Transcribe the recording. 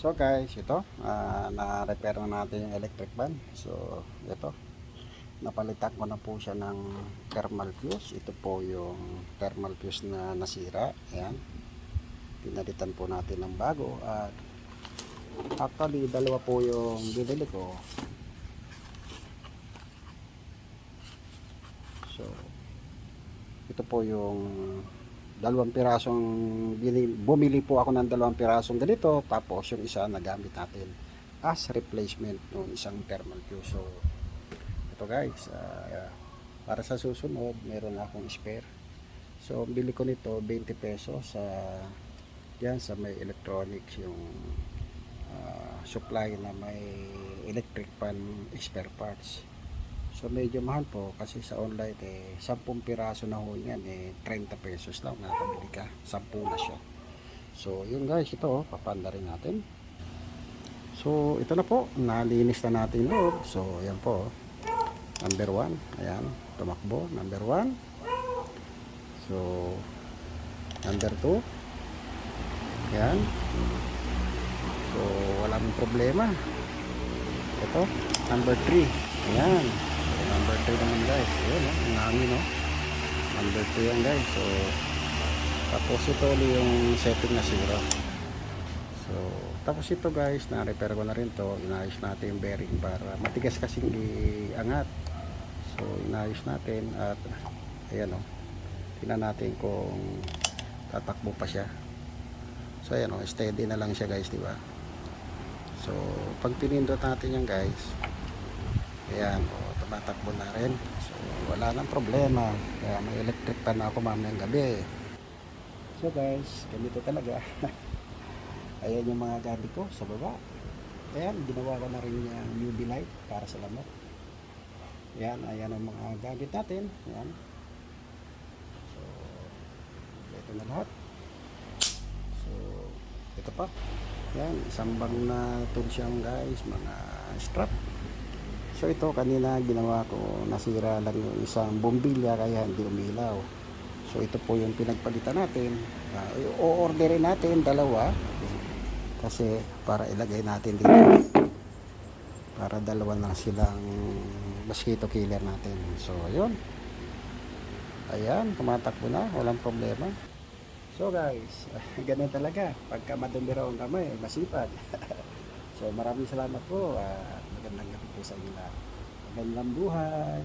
So guys, ito, ah, na-repair na natin yung electric fan. So, ito, napalitan ko na po siya ng thermal fuse. Ito po yung thermal fuse na nasira. Ayan. Pinalitan po natin ng bago. At actually, dalawa po yung binili ko. So, ito po yung dalawang pirasong binili, bumili po ako ng dalawang pirasong ganito tapos yung isa nagamit natin as replacement ng isang thermal fuse so ito guys ah, para sa susunod meron akong spare. So bili ko nito 20 pesos sa yan sa may electronics yung ah, supply na may electric fan spare parts So medyo mahal po kasi sa online eh 10 piraso na ho yan eh 30 pesos lang nakabili ka. 10 na siya. So yun guys ito oh, papanda rin natin. So ito na po, nalinis na natin loob. So ayan po. oh. Number 1, ayan, tumakbo, number 1. So number 2. Ayan. So walang problema. Ito, number 3. Ayan. Number 2 naman guys. Ayan, oh, ang hangin, no? Number 2 yan guys. So, tapos ito ulit yung setting na zero. So, tapos ito guys, na-repair ko na rin to. Inayos natin yung bearing para matigas kasing iangat. So, inayos natin at ayan, oh. Tingnan natin kung tatakbo pa siya. So, ayan, oh, steady na lang siya guys, di ba? So, pag pinindot natin yan guys, ayan, o, tumatakbo na rin. So, wala nang problema. Kaya may electric pan ako mamayang gabi. So guys, ganito talaga. ayan yung mga gamit ko sa baba. Ayan, ginawa ko na rin yung UV light para sa lamok. Ayan, ayan ang mga gamit natin. Ayan. So, ito na lahat. So, ito pa. Yan, isang bang na tools yan guys, mga strap. So ito kanina ginawa ko, nasira lang yung isang bombilya kaya hindi umilaw. So ito po yung pinagpalitan natin. Uh, o-orderin natin dalawa kasi para ilagay natin dito. Para dalawa na silang mosquito killer natin. So yun. Ayan, tumatakbo na, walang problema. So guys, ganun talaga. Pagka madumi raw ang kamay, masipag. so maraming salamat po. at magandang gabi po sa inyo lahat. Magandang buhay.